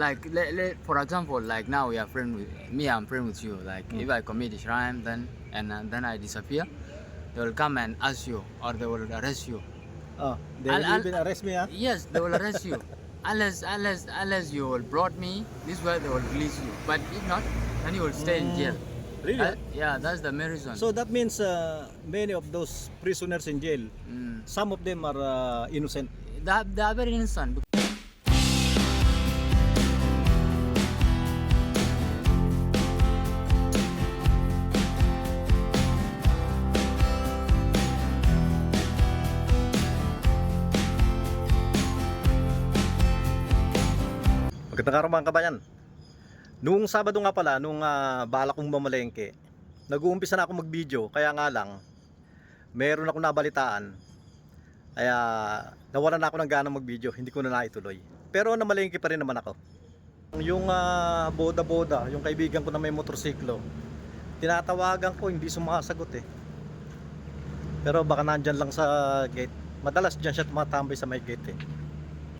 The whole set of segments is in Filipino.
like let, let, for example, like now we are friend with me. I'm friend with you. Like Mm. if I commit a crime, then and uh, then I disappear, they will come and ask you, or they will arrest you. Oh, they I'll- will I'll- even arrest me, ah? Yes, they will arrest you. Unless, unless, unless you will brought me, this way they will release you. But if not, then you will stay in jail. Really? Uh, yeah, that's the main reason. So that means uh, many of those prisoners in jail, mm, some of them are uh, innocent. they, are, they are very innocent. Magandang araw mga kabayan. Noong Sabado nga pala, nung uh, balak kong mamalengke, nag-uumpisa na ako mag-video, kaya nga lang, meron ako nabalitaan. Kaya nawalan na ako ng gana mag-video, hindi ko na naituloy. Pero namalengke pa rin naman ako. Yung ah, boda-boda, yung kaibigan ko na may motorsiklo, tinatawagan ko, hindi sumasagot eh. Pero baka nandyan lang sa gate. Madalas dyan siya tumatambay sa may gate eh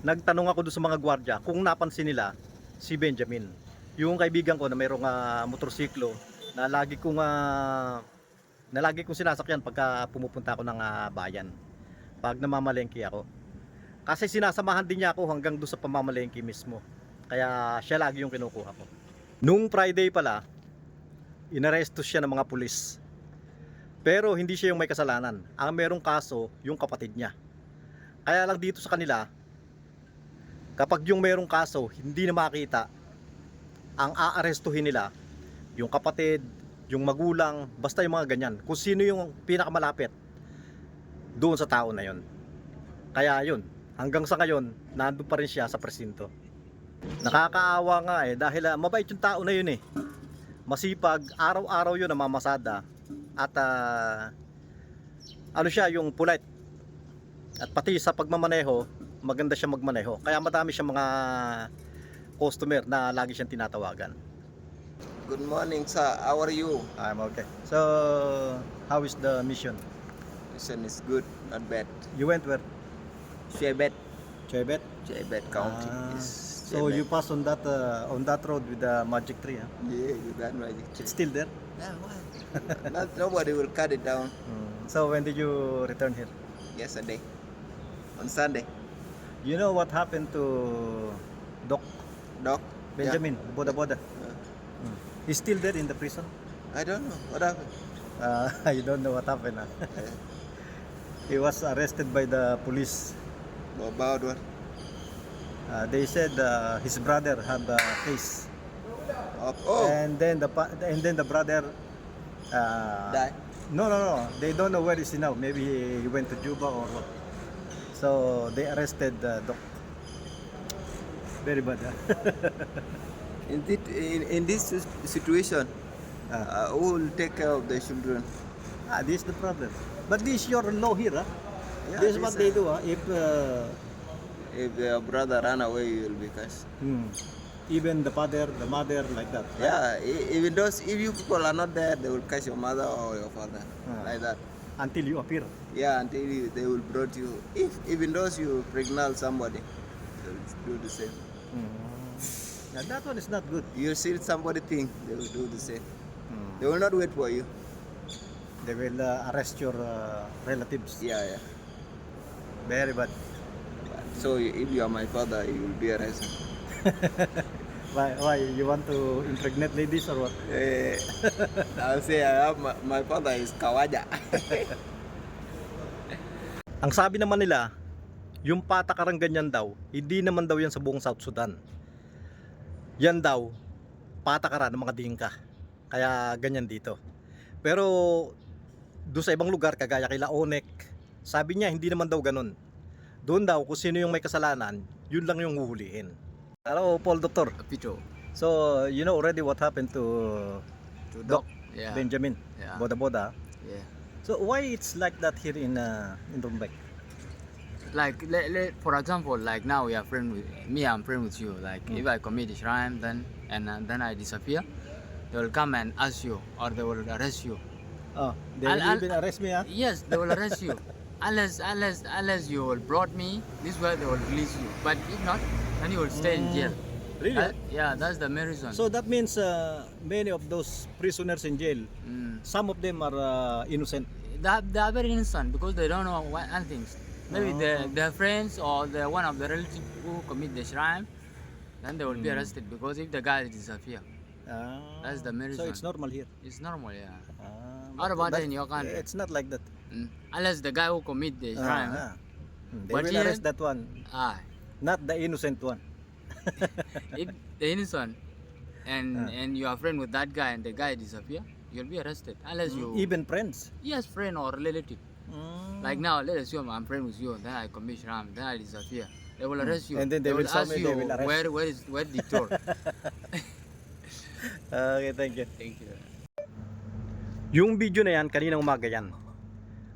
nagtanong ako doon sa mga gwardya kung napansin nila si Benjamin. Yung kaibigan ko na mayroong ah, motorsiklo na lagi kong ah, na lagi kong sinasakyan pagka pumupunta ako ng ah, bayan. Pag namamalengke ako. Kasi sinasamahan din niya ako hanggang doon sa pamamalengke mismo. Kaya siya lagi yung kinukuha ko. Nung Friday pala, inaresto siya ng mga pulis. Pero hindi siya yung may kasalanan. Ang merong kaso, yung kapatid niya. Kaya lang dito sa kanila, kapag yung merong kaso hindi na makita ang aarestuhin nila yung kapatid, yung magulang, basta yung mga ganyan. Kung sino yung pinakamalapit doon sa tao na yon. Kaya yun, hanggang sa ngayon, nandun pa rin siya sa presinto. Nakakaawa nga eh, dahil ah, mabait yung tao na yun eh. Masipag, araw-araw yun namamasada. At ah, ano siya, yung polite. At pati sa pagmamaneho, maganda siya magmaneho. Kaya madami siya mga customer na lagi siyang tinatawagan. Good morning, sir. How are you? I'm okay. So, how is the mission? Mission is good, not bad. You went where? Chebet, Chebet? Chebet County. Ah, is so Chebet. you pass on that uh, on that road with the magic tree, huh? Yeah, you got magic. It's still there. Yeah, why? not, nobody will cut it down So when did you return here? yesterday. On Sunday. You know what happened to Doc Doc? Benjamin Boda Boda? Yeah. Hmm. He's still there in the prison. I don't know. What happened? Uh, you don't know what happened. Huh? Eh, He was arrested by the police. About what? Uh, they said uh, his brother had a case, Oh, oh and then the and then the brother. Uh, die. No, no, no. They don't know where is he now. Maybe he went to Juba or what. So they arrested uh, Doc. Very bad. Huh? In, this, in, in this situation, uh, who will take care of the children? ah, this is the problem. But this is your law here. Huh? Yeah, this is what uh, they do. Huh? If uh, If your brother run away, you will be cursed. hmm, even the father, the mother, like that. right? Yeah, even those, if you people are not there, they will catch your mother or your father. Ah. Like that. Until you appear. Yeah, until you, they will brought you. If even those you pregnant somebody, they will do the same. Now, that one is not good. You see somebody thing, they will do the same. Hmm. They will not wait for you. They will uh, arrest your uh, relatives. Yeah, yeah. Very bad. So if you are my father, you will be arrested. Why, why? You want to impregnate ladies or what? Eh, I'll say I have my, my father is Kawaja. Ang sabi naman nila, yung patakarang ganyan daw, hindi naman daw yan sa buong South Sudan. Yan daw, patakaran ng mga dingka. Kaya ganyan dito. Pero doon sa ibang lugar, kagaya kay Laonek, sabi niya hindi naman daw ganun. Doon daw, kung sino yung may kasalanan, yun lang yung huhulihin. Hello, Paul Doctor. Pito. So, you know already what happened to To Doc Yeah. Benjamin, Yeah. Boda Boda. yeah. So, why it's like that here in, uh, in Rumbek? Like let, let, for example, like now we are friend with me. I'm friend with you. Like Mm. if I commit a crime, then and uh, then I disappear, they will come and ask you, or they will arrest you. Oh, they I'll- will I'll- even arrest me, ah? Yes, they will arrest you. Unless unless unless you will brought me, this way they will release you. But if not, then you will stay in jail. Really? That- yeah, that's the main reason. So that means uh, many of those prisoners in jail, Mm. some of them are uh, innocent. they, are- they are very innocent because they don't know what anything. Maybe their, their friends or their one of the relatives who commit the crime, then they will be arrested because if the guy disappear, Ah, That's the main So reason. it's normal here. it's normal, yeah. Ah, What about but in your country? It's not like that. Mm. Unless the guy who commit the Ah, crime, ah. Hmm, They But will here- arrest that one, ah, not the innocent one. if the innocent and Ah. and you are friend with that guy and the guy disappear, you'll be arrested unless you Even friends. yes friend or relative. Mm. Like now, let us assume I'm friend with you, then I commit crime, then I disappear. They will arrest you. Hmm. And then they will ask summon- you they will arrest. where where is where Dictor. Okay, thank you. Thank you. Yung video na yan, kaninang umaga yan.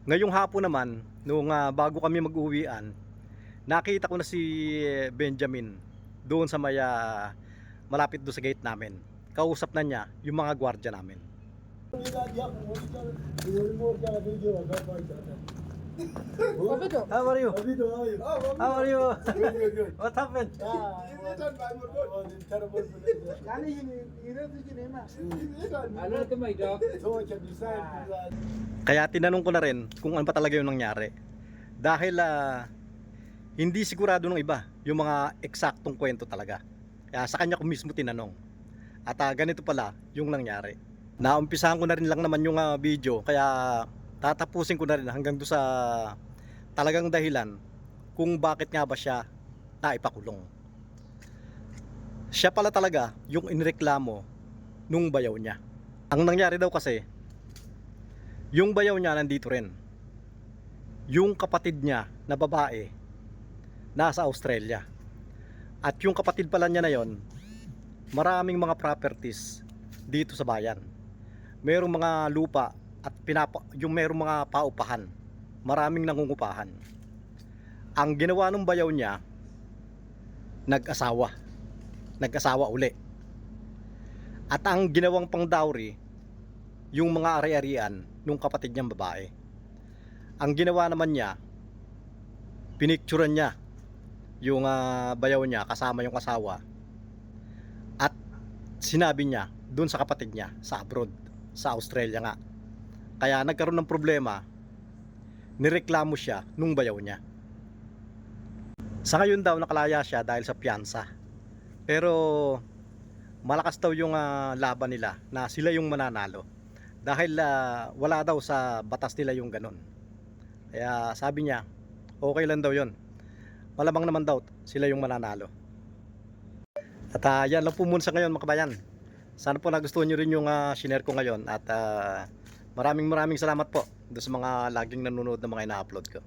Ngayong hapon naman, nung ah, bago kami mag-uwian, nakita ko na si Benjamin doon sa may ah, malapit doon sa gate namin. Kausap na niya yung mga gwardiya namin. How are you? How are you? What happened? Kaya tinanong ko na rin kung ano pa talaga yung nangyari. Dahil ah, hindi sigurado ng iba yung mga eksaktong kwento talaga. Kaya sa kanya ko mismo tinanong. At ah, ganito pala yung nangyari. Naumpisahan ko na rin lang naman yung ah, video kaya tatapusin ko na rin hanggang do sa talagang dahilan kung bakit nga ba siya naipakulong. Siya pala talaga yung inireklamo nung bayaw niya. Ang nangyari daw kasi, yung bayaw niya nandito rin. Yung kapatid niya na babae, nasa Australia. At yung kapatid pala niya na yon, maraming mga properties dito sa bayan. Merong mga lupa at pinapa, yung merong mga paupahan. Maraming nangungupahan. Ang ginawa ng bayaw niya, nag-asawa. Nag-asawa uli. At ang ginawang pang dowry, yung mga ari-arian nung kapatid niyang babae. Ang ginawa naman niya, pinicturean niya yung ah, bayaw niya kasama yung asawa at sinabi niya dun sa kapatid niya sa abroad, sa Australia nga. Kaya nagkaroon ng problema, nireklamo siya nung bayaw niya. Sa ngayon daw nakalaya siya dahil sa piyansa. Pero malakas daw yung ah, laban nila na sila yung mananalo dahil ah, wala daw sa batas nila yung ganun kaya sabi niya okay lang daw yon malamang naman daw sila yung mananalo. At ah, yan lang po muna sa ngayon mga kabayan. Sana po nagustuhan nyo rin yung uh, shinare ko ngayon at ah, maraming maraming salamat po doon sa mga laging nanonood na mga ina-upload ko